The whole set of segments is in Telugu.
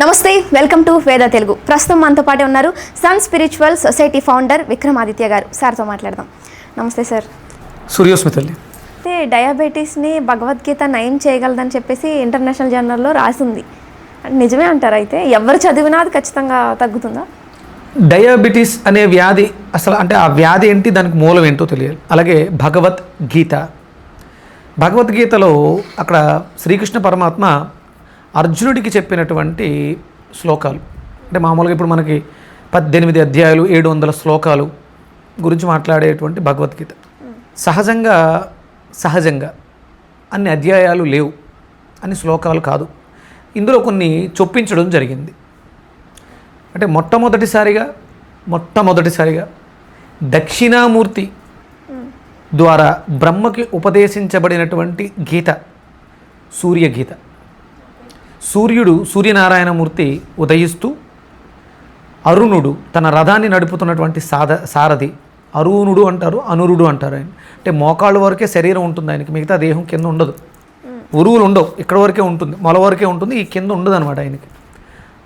నమస్తే వెల్కమ్ టు వేద తెలుగు. ప్రస్తుతం మనతో పాటు ఉన్నారు sun spiritual society founder Vikramaditya garu. సార్తో మాట్లాడదాం. నమస్తే సార్. సూర్యోస్మి తల్లి. అయితే డయాబెటీస్ని భగవద్గీత నయం చేయగలదని చెప్పేసి ఇంటర్నేషనల్ జర్నల్లో రాసింది. నిజమే అంటారు అయితే? ఎవరు చదివినా అది ఖచ్చితంగా తగ్గుతుందా? డయాబెటీస్ అనే వ్యాధి అసలు అంటే ఆ వ్యాధి ఏంటి దానికి మూలం ఏంటో తెలియాలి. అలాగే భగవద్గీత. భగవద్గీతలో అక్కడ శ్రీకృష్ణ పరమాత్మ అర్జునుడికి చెప్పినటువంటి శ్లోకాలు. అంటే మామూలుగా ఇప్పుడు మనకి పద్దెనిమిది అధ్యాయాలు ఏడు వందల శ్లోకాలు గురించి మాట్లాడేటువంటి భగవద్గీత. సహజంగా సహజంగా అన్ని అధ్యాయాలు లేవు అన్ని శ్లోకాలు కాదు. ఇందులో కొన్ని చొప్పించడం జరిగింది. అంటే మొట్టమొదటిసారిగా మొట్టమొదటిసారిగా దక్షిణామూర్తి ద్వారా బ్రహ్మకి ఉపదేశించబడినటువంటి గీత సూర్యగీత. సూర్యుడు సూర్యనారాయణమూర్తి ఉదయిస్తూ అరుణుడు తన రథాన్ని నడుపుతున్నటువంటి సాధ సారథి. అరుణుడు అంటారు అనురుడు అంటారు ఆయన. అంటే మోకాళ్ళ వరకే శరీరం ఉంటుంది ఆయనకి మిగతా దేహం కింద ఉండదు. ఉరువులు ఉండవు ఇక్కడ వరకే ఉంటుంది మొల వరకే ఉంటుంది ఈ కింద ఉండదు అనమాట ఆయనకి.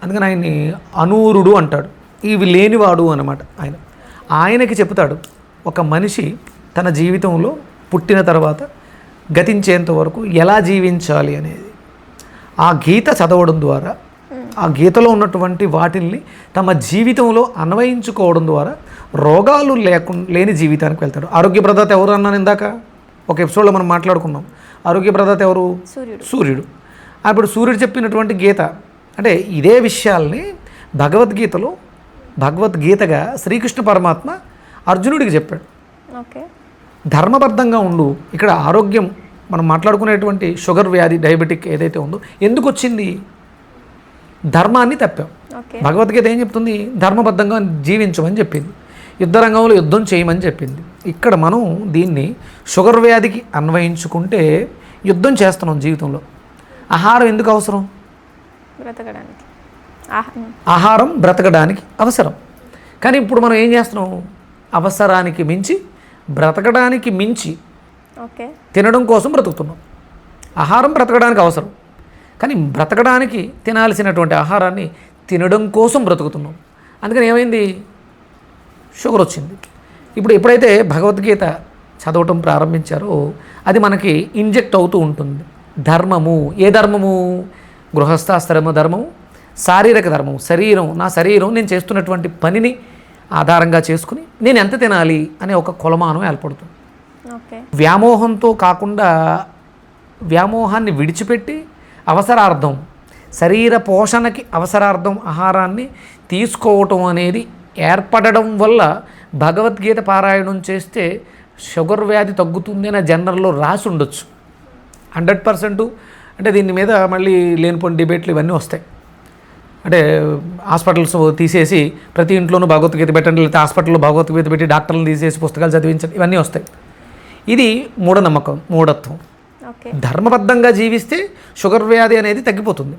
అందుకని ఆయన్ని అనూరుడు అంటాడు. ఇవి లేనివాడు అనమాట ఆయన. ఆయనకి చెప్తాడు ఒక మనిషి తన జీవితంలో పుట్టిన తర్వాత గతించేంత వరకు ఎలా జీవించాలి అనేది ఆ గీత చదవడం ద్వారా ఆ గీతలో ఉన్నటువంటి వాటిల్ని తమ జీవితంలో అన్వయించుకోవడం ద్వారా రోగాలు లేకుండా లేని జీవితానికి వెళ్తాడు. ఆరోగ్య ప్రదాత ఎవరు అన్నాను ఇందాక? ఒక ఎపిసోడ్లో మనం మాట్లాడుకున్నాం. ఆరోగ్య ప్రదాత ఎవరు? సూర్యుడు. సూర్యుడు. అప్పుడు సూర్యుడు చెప్పినటువంటి గీత అంటే ఇదే విషయాల్ని భగవద్గీతలో భగవద్గీతగా శ్రీకృష్ణ పరమాత్మ అర్జునుడికి చెప్పాడు. ఓకే. ధర్మబద్ధంగా ఉండు. ఇక్కడ ఆరోగ్యం మనం మాట్లాడుకునేటువంటి షుగర్ వ్యాధి డయాబెటిక్ ఏదైతే ఉందో ఎందుకు వచ్చింది ధర్మాన్ని తప్పాం. భగవద్గీత ఏం చెప్తుంది? ధర్మబద్ధంగా జీవించమని చెప్పింది. యుద్ధ రంగంలో యుద్ధం చేయమని చెప్పింది. ఇక్కడ మనం దీన్ని షుగర్ వ్యాధికి అన్వయించుకుంటే యుద్ధం చేస్తున్నాం జీవితంలో. ఆహారం ఎందుకు అవసరం? బ్రతకడానికి. ఆహారం బ్రతకడానికి అవసరం. కానీ ఇప్పుడు మనం ఏం చేస్తున్నాం? అవసరానికి మించి బ్రతకడానికి మించి తినడం కోసం బ్రతుకుతున్నాం. ఆహారం బ్రతకడానికి అవసరం. కానీ బ్రతకడానికి తినాల్సినటువంటి ఆహారాన్ని తినడం కోసం బ్రతుకుతున్నాం. అందుకని ఏమైంది? షుగర్ వచ్చింది. ఇప్పుడు ఎప్పుడైతే భగవద్గీత చదవటం ప్రారంభించారో అది మనకి ఇంజెక్ట్ అవుతూ ఉంటుంది. ధర్మము. ఏ ధర్మము? గృహస్థాశ్రమ ధర్మము శారీరక ధర్మం శరీరం. నా శరీరం నేను చేస్తున్నటువంటి పనిని ఆధారంగా చేసుకుని నేను ఎంత తినాలి అనే ఒక కొలమానం ఏర్పడుతుంది. వ్యామోహంతో కాకుండా వ్యామోహాన్ని విడిచిపెట్టి అవసరార్థం శరీర పోషణకి అవసరార్థం ఆహారాన్ని తీసుకోవటం అనేది ఏర్పడడం వల్ల భగవద్గీత పారాయణం చేస్తే షుగర్ వ్యాధి తగ్గుతుంది అనే జనరల్లో రాసి ఉండొచ్చు. హండ్రెడ్ పర్సెంట్ అంటే దీని మీద మళ్ళీ లేనిపోయిన డిబేట్లు ఇవన్నీ వస్తాయి. అంటే హాస్పిటల్స్ తీసేసి ప్రతి ఇంట్లోనూ భగవద్గీత పెట్టండి లేకపోతే హాస్పిటల్లో భగవద్గీత పెట్టి డాక్టర్లు తీసేసి పుస్తకాలు చదివించండి ఇవన్నీ వస్తాయి. ఇది మూఢనమ్మకం మూఢత్వం. ధర్మబద్ధంగా జీవిస్తే షుగర్ వ్యాధి అనేది తగ్గిపోతుంది.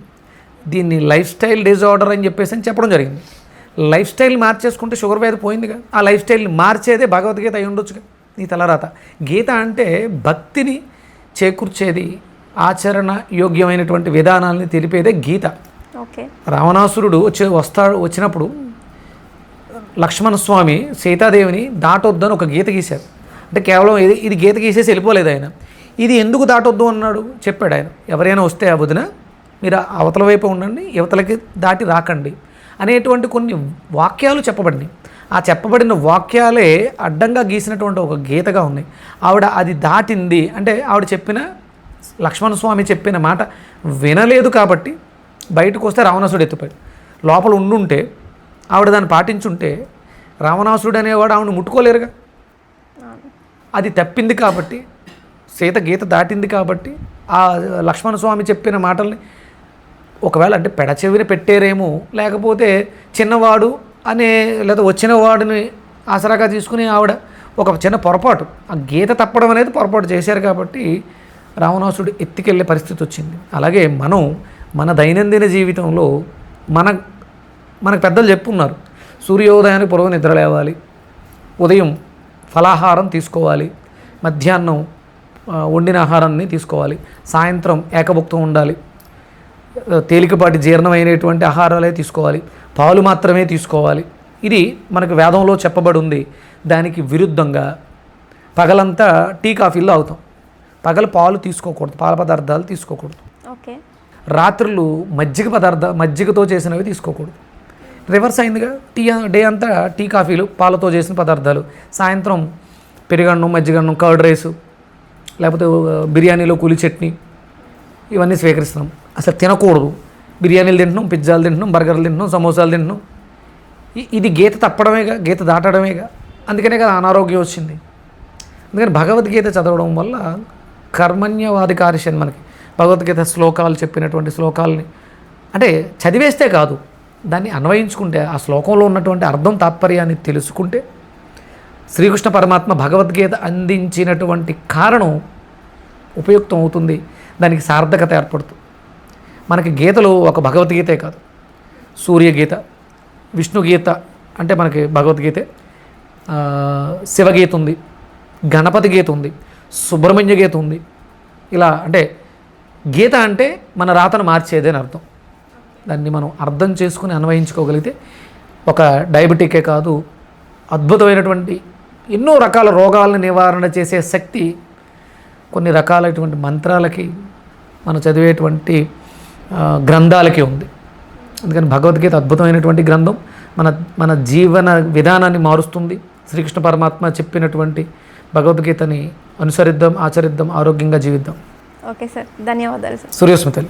దీన్ని లైఫ్ స్టైల్ డిజార్డర్ అని చెప్పేసి అని చెప్పడం జరిగింది. లైఫ్ స్టైల్ మార్చేసుకుంటే షుగర్ వ్యాధి పోయిందిగా. ఆ లైఫ్ స్టైల్ని మార్చేదే భగవద్గీత అయి ఉండొచ్చుగా నీ తలరాత. గీత అంటే భక్తిని చేకూర్చేది ఆచరణ యోగ్యమైనటువంటి విధానాలని తెలిపేదే గీత. ఓకే. రావణాసురుడు వచ్చే వస్తాడు వచ్చినప్పుడు లక్ష్మణస్వామి సీతాదేవిని దాటొద్దని ఒక గీత గీశారు. అంటే కేవలం ఇది ఇది గీత గీసేసి వెళ్ళిపోలేదు ఆయన. ఇది ఎందుకు దాటొద్దు అన్నాడు? చెప్పాడు ఆయన. ఎవరైనా వస్తే ఆ వదిన మీరు అవతల వైపు ఉండండి యువతలకి దాటి రాకండి అనేటువంటి కొన్ని వాక్యాలు చెప్పబడినాయి. ఆ చెప్పబడిన వాక్యాలే అడ్డంగా గీసినటువంటి ఒక గీతగా ఉన్నాయి. ఆవిడ అది దాటింది అంటే ఆవిడ చెప్పిన లక్ష్మణ స్వామి చెప్పిన మాట వినలేదు కాబట్టి బయటకు వస్తే రావణాసుడు ఎత్తుపోయాడు. లోపల ఉండుంటే ఆవిడ దాన్ని పాటించుంటే రావణాసుడు అనేవాడు ఆవిడ ముట్టుకోలేరుగా. అది తప్పింది కాబట్టి సీత గీత దాటింది కాబట్టి ఆ లక్ష్మణ స్వామి చెప్పిన మాటల్ని ఒకవేళ అంటే పెడచెవిని పెట్టారేమో లేకపోతే చిన్నవాడు అనే లేదా వచ్చిన వాడిని ఆసరాగా తీసుకుని ఆవిడ ఒక చిన్న పొరపాటు ఆ గీత తప్పడం అనేది పొరపాటు చేశారు కాబట్టి రావణాసుడు ఎత్తికెళ్ళే పరిస్థితి వచ్చింది. అలాగే మనం మన దైనందిన జీవితంలో మన మనకు పెద్దలు చెప్పున్నారు సూర్యోదయానికి పూర్వం నిద్ర లేవాలి ఉదయం ఫలాహారం తీసుకోవాలి. మధ్యాహ్నం వండిన ఆహారాన్ని తీసుకోవాలి. సాయంత్రం ఏకభుక్తం ఉండాలి. తేలికపాటి జీర్ణమైనటువంటి ఆహారాలే తీసుకోవాలి. పాలు మాత్రమే తీసుకోవాలి. ఇది మనకు వేదంలో చెప్పబడి ఉంది దానికి విరుద్ధంగా పగలంతా టీ కాఫీల్లో అవుతాం. పగలు పాలు తీసుకోకూడదు. పాల పదార్థాలు తీసుకోకూడదు. ఓకే. రాత్రులు మజ్జిగ పదార్థ మజ్జిగతో చేసినవి తీసుకోకూడదు. రివర్స్ అయిందిగా. టీ డే అంతా టీ కాఫీలు పాలతో చేసిన పదార్థాలు. సాయంత్రం పెరుగన్నం మజ్జిగన్నం కర్డ్ రైసు లేకపోతే బిర్యానీలో కూలి చట్నీ ఇవన్నీ స్వీకరిస్తున్నాం. అసలు తినకూడదు. బిర్యానీలు తింటున్నాం పిజ్జాలు తింటున్నాం బర్గర్లు తింటున్నాం సమోసాలు తింటున్నాం. ఇది గీత తప్పడమేగా గీత దాటడమేగా. అందుకనే కదా అనారోగ్యం వచ్చింది. అందుకని భగవద్గీత చదవడం వల్ల కర్మణ్యవాధికారిషన్ మనకి. భగవద్గీత శ్లోకాలు చెప్పినటువంటి శ్లోకాలని అంటే చదివేస్తే కాదు. దాన్ని అన్వయించుకుంటే ఆ శ్లోకంలో ఉన్నటువంటి అర్థం తాత్పర్యాన్ని తెలుసుకుంటే శ్రీకృష్ణ పరమాత్మ భగవద్గీత అందించినటువంటి కారణం ఉపయుక్తం అవుతుంది దానికి సార్థకత ఏర్పడుతుంది మనకి గీతలు ఒక భగవద్గీతే కాదు. సూర్యగీత విష్ణుగీత అంటే మనకి భగవద్గీతే శివగీత ఉంది గణపతి గీత ఉంది సుబ్రహ్మణ్య గీత ఉంది. ఇలా అంటే గీత అంటే మన రాతను మార్చేదే అని అర్థం. దాన్ని మనం అర్థం చేసుకుని అన్వయించుకోగలిగితే ఒక డయాబెటికే కాదు అద్భుతమైనటువంటి ఎన్నో రకాల రోగాలను నివారణ చేసే శక్తి కొన్ని రకాలైనటువంటి మంత్రాలకి మనం చదివేటువంటి గ్రంథాలకి ఉంది. అందుకని భగవద్గీత అద్భుతమైనటువంటి గ్రంథం మన మన జీవన విధానాన్ని మారుస్తుంది. శ్రీకృష్ణ పరమాత్మ చెప్పినటువంటి భగవద్గీతని అనుసరిద్దాం ఆచరిద్దాం ఆరోగ్యంగా జీవిద్దాం. ఓకే సార్ ధన్యవాదాలు సార్. సూర్యస్మృతులు.